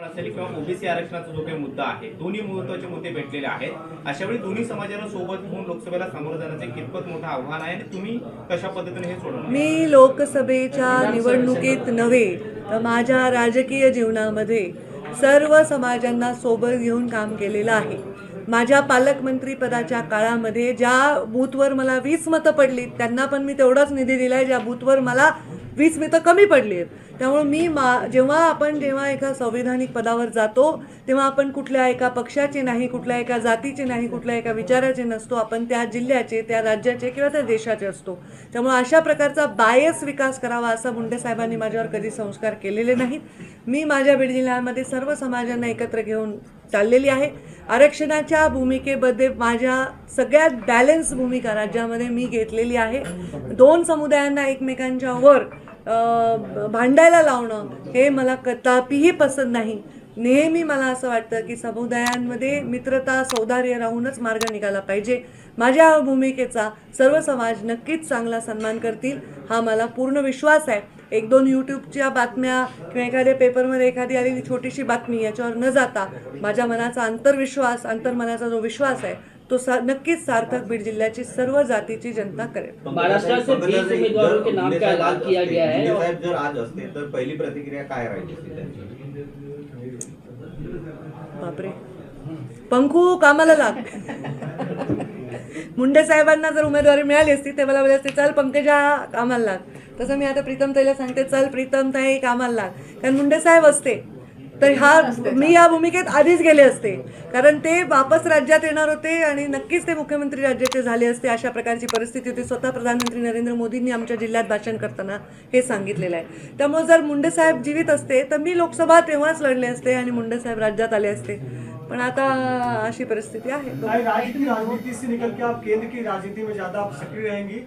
असेल किंवा ओबीसी आरक्षणाचा जो काही मुद्दा आहे दोन्ही महत्त्वाचे मुद्दे भेटलेले आहेत. अशा वेळी दोन्ही समाजाला सोबत घेऊन लोकसभेला सामोरं जाण्याचे कितपत मोठं आव्हान आहे आणि तुम्ही कशा पद्धतीने हे सोडवणार मी लोकसभेच्या निवडणुकीत नव्हे तर माझ्या राजकीय जीवनामध्ये सर्व समाजांना सोबत घेऊन काम केलेलं आहे. माझ्या पालकमंत्री पदाच्या काळामध्ये ज्या बूथवर मला वीस मतं पडली त्यांना पण मी तेवढाच निधी दिला आहे ज्या बूथवर मला वीस मतं कमी पडली आहेत त्यामुळे मी मा जेव्हा आपण जेव्हा एका संविधानिक पदावर जातो तेव्हा आपण कुठल्या एका पक्षाचे नाही कुठल्या एका जातीचे नाही कुठल्या एका विचाराचे नसतो. आपण त्या जिल्ह्याचे त्या राज्याचे किंवा त्या देशाचे असतो. त्यामुळे अशा प्रकारचा बायस विकास करावा असा मुंडे साहेबांनी माझ्यावर कधी संस्कार केलेले नाहीत. मी माझ्या बीड जिल्ह्यामध्ये सर्व समाजांना एकत्र घेऊन चाललेली आहे. आरक्षणाच्या भूमिकेमध्ये माझ्या सगळ्यात बॅलन्स भूमिका राज्यामध्ये मी घेतलेली आहे. दोन समुदायांना एकमेकांच्या वर भांडायला लावणं हे मला कदापिही पसंत नाही. नेहमी मला असं वाटतं की समुदायांमध्ये मित्रता सौदार्य राहूनच मार्ग निघाला पाहिजे. माझ्या भूमिकेचा सर्व समाज नक्कीच चांगला सन्मान करतील हा मला पूर्ण विश्वास आहे. एक दोन यूट्यूबच्या बातम्या किंवा एखाद्या पेपरमध्ये एखादी आलेली छोटीशी बातमी याच्यावर न जाता माझ्या मनाचा अंतर्विश्वास अंतर्मनाचा जो विश्वास आहे तो सा नक्कीच सार्थक बीड जिल्ह्याची सर्व जातीची जनता करेल. महाराष्ट्र से बीस उम्मीदवारों के नाम का ऐलान किया गया है. शिंदे और साहेब जर आज असते तर पहिली प्रतिक्रिया काय राहिली असती त्यांची? बापरे. पंखू कामाला लाग. मुंडे साहेबांना जर उमेदवारी मिळाली असती ते मला बोलले असते चल पंकजा कामाला लाग. तसं मी आता प्रीतम ताईला सांगते चल प्रीतम ताई कामाला लाग. कारण मुंडे साहेब असते. तर हा मी या भूमिकेत आधीच गेले असते. कारण ते वापस राज्यात येणार होते आणि नक्कीच ते मुख्यमंत्री राज्याचे झाले असते अशा प्रकारची परिस्थिती होती. स्वतः प्रधानमंत्री नरेंद्र मोदींनी आमच्या जिल्ह्यात भाषण करताना हे सांगितलेलं आहे. त्यामुळे जर मुंडे साहेब जीवित असते तर मी लोकसभा तेव्हाच लढले असते आणि मुंडे साहेब राज्यात आले असते. पण आता अशी परिस्थिती आहे. राजनीति से निकल के आप केंद्र की राजनीति में ज्यादा आप सक्रिय रहेंगी.